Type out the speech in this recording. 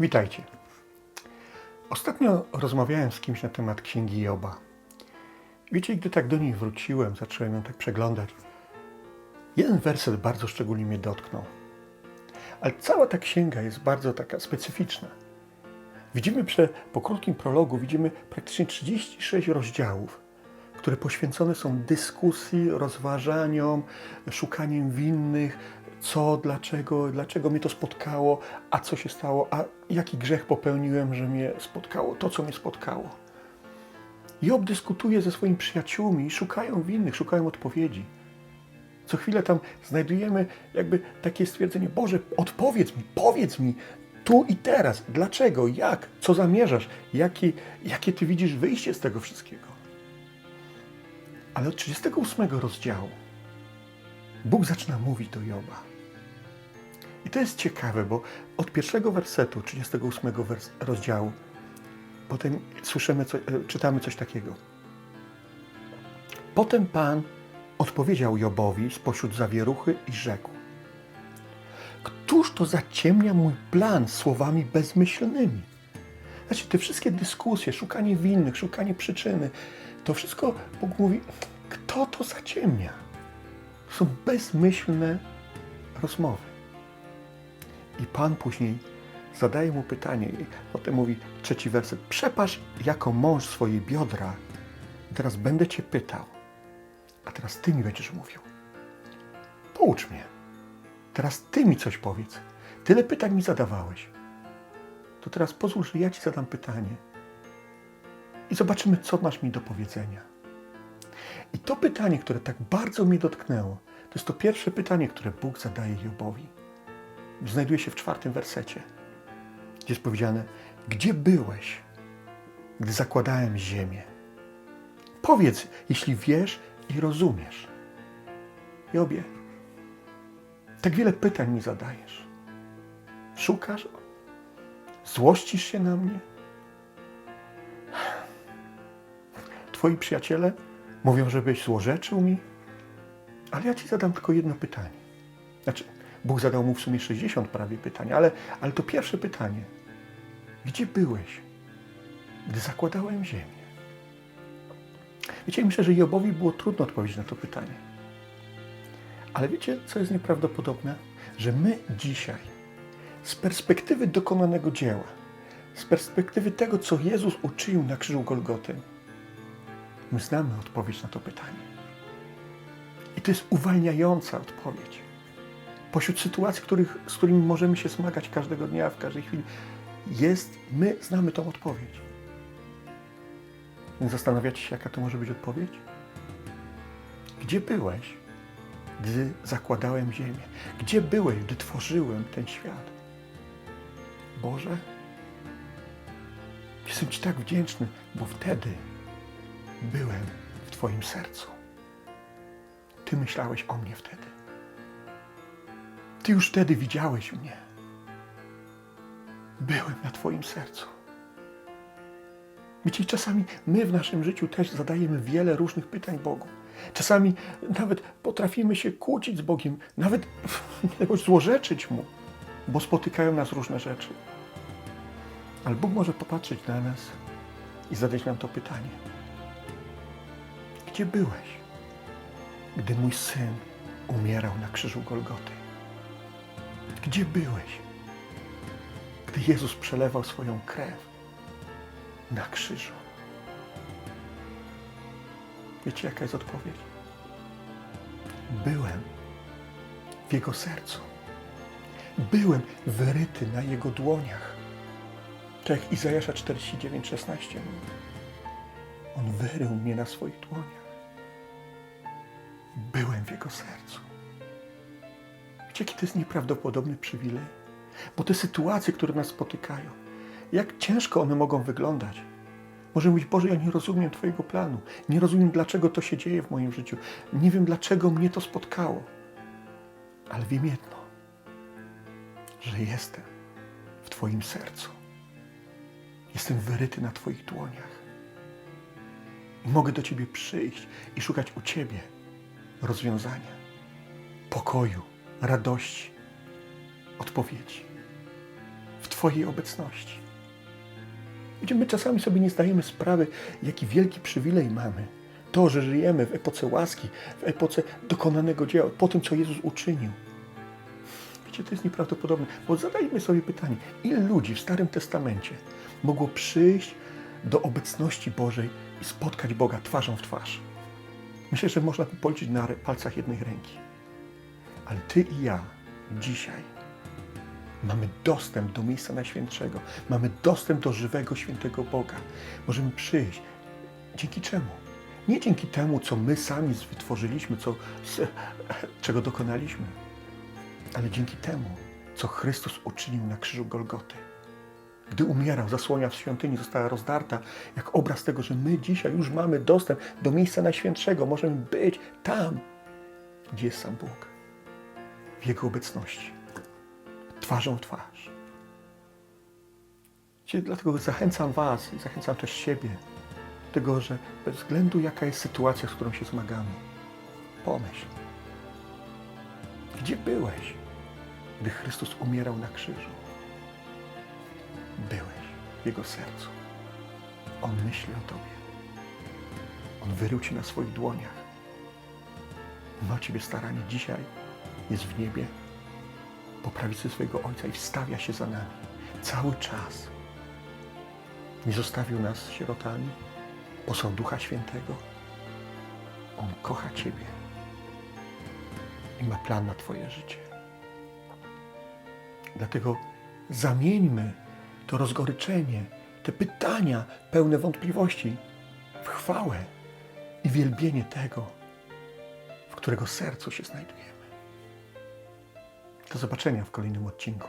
Witajcie. Ostatnio rozmawiałem z kimś na temat księgi Joba. Wiecie, gdy tak do niej wróciłem, zacząłem ją tak przeglądać. Jeden werset bardzo szczególnie mnie dotknął. Ale cała ta księga jest bardzo taka specyficzna. Widzimy prze, po krótkim prologu, widzimy praktycznie 36 rozdziałów, które poświęcone są dyskusji, rozważaniom, szukaniem winnych, co, dlaczego, dlaczego mnie to spotkało, a co się stało, a jaki grzech popełniłem, że mnie spotkało to, co mnie spotkało. Job dyskutuje ze swoimi przyjaciółmi, szukają winnych, szukają odpowiedzi. Co chwilę tam znajdujemy jakby takie stwierdzenie, Boże, odpowiedz mi, powiedz mi tu i teraz, dlaczego, jak, co zamierzasz, jakie, jakie Ty widzisz wyjście z tego wszystkiego. Ale od 38 rozdziału Bóg zaczyna mówić do Joba. I to jest ciekawe, bo od pierwszego wersetu 38 wers- rozdziału potem słyszymy, co, e, czytamy coś takiego. Potem Pan odpowiedział Jobowi spośród zawieruchy i rzekł. Któż to zaciemnia mój plan słowami bezmyślnymi? Znaczy, te wszystkie dyskusje, szukanie winnych, szukanie przyczyny, to wszystko Bóg mówi, kto to zaciemnia? Są bezmyślne rozmowy. I Pan później zadaje mu pytanie, i potem mówi trzeci werset, przepasz jako mąż swoje biodra. I teraz będę Cię pytał, a teraz Ty mi będziesz mówił. Poucz mnie. Teraz Ty mi coś powiedz. Tyle pytań mi zadawałeś. To teraz pozwól, że ja Ci zadam pytanie. I zobaczymy, co masz mi do powiedzenia. I to pytanie, które tak bardzo mnie dotknęło, to jest to pierwsze pytanie, które Bóg zadaje Jobowi. Znajduje się w czwartym wersecie, gdzie jest powiedziane: Gdzie byłeś, gdy zakładałem ziemię? Powiedz, jeśli wiesz i rozumiesz. Jobie, tak wiele pytań mi zadajesz. Szukasz? Złościsz się na mnie? Twoi przyjaciele mówią, żebyś złorzeczył mi? Ale ja ci zadam tylko jedno pytanie. Znaczy, Bóg zadał mu w sumie 60 prawie pytań, ale, ale to pierwsze pytanie. Gdzie byłeś, gdy zakładałem ziemię? Wiecie, myślę, że Jobowi było trudno odpowiedzieć na to pytanie. Ale wiecie, co jest nieprawdopodobne? Że my dzisiaj, z perspektywy dokonanego dzieła, z perspektywy tego, co Jezus uczynił na krzyżu Golgoty, my znamy odpowiedź na to pytanie. I to jest uwalniająca odpowiedź. Pośród sytuacji, których, z którymi możemy się zmagać każdego dnia, w każdej chwili, jest, my znamy tą odpowiedź. Więc zastanawiacie się, jaka to może być odpowiedź? Gdzie byłeś, gdy zakładałem ziemię? Gdzie byłeś, gdy tworzyłem ten świat? Boże, jestem Ci tak wdzięczny, bo wtedy byłem w Twoim sercu. Ty myślałeś o mnie wtedy. Ty już wtedy widziałeś mnie. Byłem na Twoim sercu. Wiecie, czasami my w naszym życiu też zadajemy wiele różnych pytań Bogu. Czasami nawet potrafimy się kłócić z Bogiem, nawet złorzeczyć Mu, bo spotykają nas różne rzeczy. Ale Bóg może popatrzeć na nas i zadać nam to pytanie. Gdzie byłeś, gdy mój syn umierał na krzyżu Golgoty? Gdzie byłeś, gdy Jezus przelewał swoją krew na krzyżu? Wiecie, jaka jest odpowiedź? Byłem w Jego sercu. Byłem wyryty na Jego dłoniach. Tak jak Izajasza 49,16 mówi. On wyrył mnie na swoich dłoniach. Byłem w Jego sercu. Wiecie, jaki to jest nieprawdopodobny przywilej? Bo te sytuacje, które nas spotykają, jak ciężko one mogą wyglądać. Może mówić, Boże, ja nie rozumiem Twojego planu. Nie rozumiem, dlaczego to się dzieje w moim życiu. Nie wiem, dlaczego mnie to spotkało. Ale wiem jedno, że jestem w Twoim sercu. Jestem wyryty na Twoich dłoniach. I mogę do Ciebie przyjść i szukać u Ciebie rozwiązania, pokoju, radości, odpowiedzi. W Twojej obecności. Wiecie, my czasami sobie nie zdajemy sprawy, jaki wielki przywilej mamy. To, że żyjemy w epoce łaski, w epoce dokonanego dzieła, po tym, co Jezus uczynił. Wiecie, to jest nieprawdopodobne, bo zadajmy sobie pytanie, ile ludzi w Starym Testamencie mogło przyjść do obecności Bożej i spotkać Boga twarzą w twarz? Myślę, że można to policzyć na palcach jednej ręki. Ale Ty i ja dzisiaj mamy dostęp do miejsca najświętszego, mamy dostęp do żywego, świętego Boga. Możemy przyjść. Dzięki czemu? Nie dzięki temu, co my sami wytworzyliśmy, co, czego dokonaliśmy, ale dzięki temu, co Chrystus uczynił na krzyżu Golgoty. Gdy umierał, zasłonia w świątyni została rozdarta, jak obraz tego, że my dzisiaj już mamy dostęp do miejsca najświętszego. Możemy być tam, gdzie jest sam Bóg. W Jego obecności. Twarzą w twarz. Dlatego zachęcam Was i zachęcam też siebie do tego, że bez względu jaka jest sytuacja, z którą się zmagamy, pomyśl, gdzie byłeś, gdy Chrystus umierał na krzyżu? Byłeś w Jego sercu. On myśli o Tobie. On wyrył Cię na swoich dłoniach. Ma o Ciebie staranie. Dzisiaj jest w niebie po prawicy swojego Ojca i wstawia się za nami. Cały czas. Nie zostawił nas sierotami. Posłał Ducha Świętego. On kocha Ciebie i ma plan na Twoje życie. Dlatego zamieńmy to rozgoryczenie, te pytania pełne wątpliwości w chwałę i wielbienie tego, w którego sercu się znajdujemy. Do zobaczenia w kolejnym odcinku.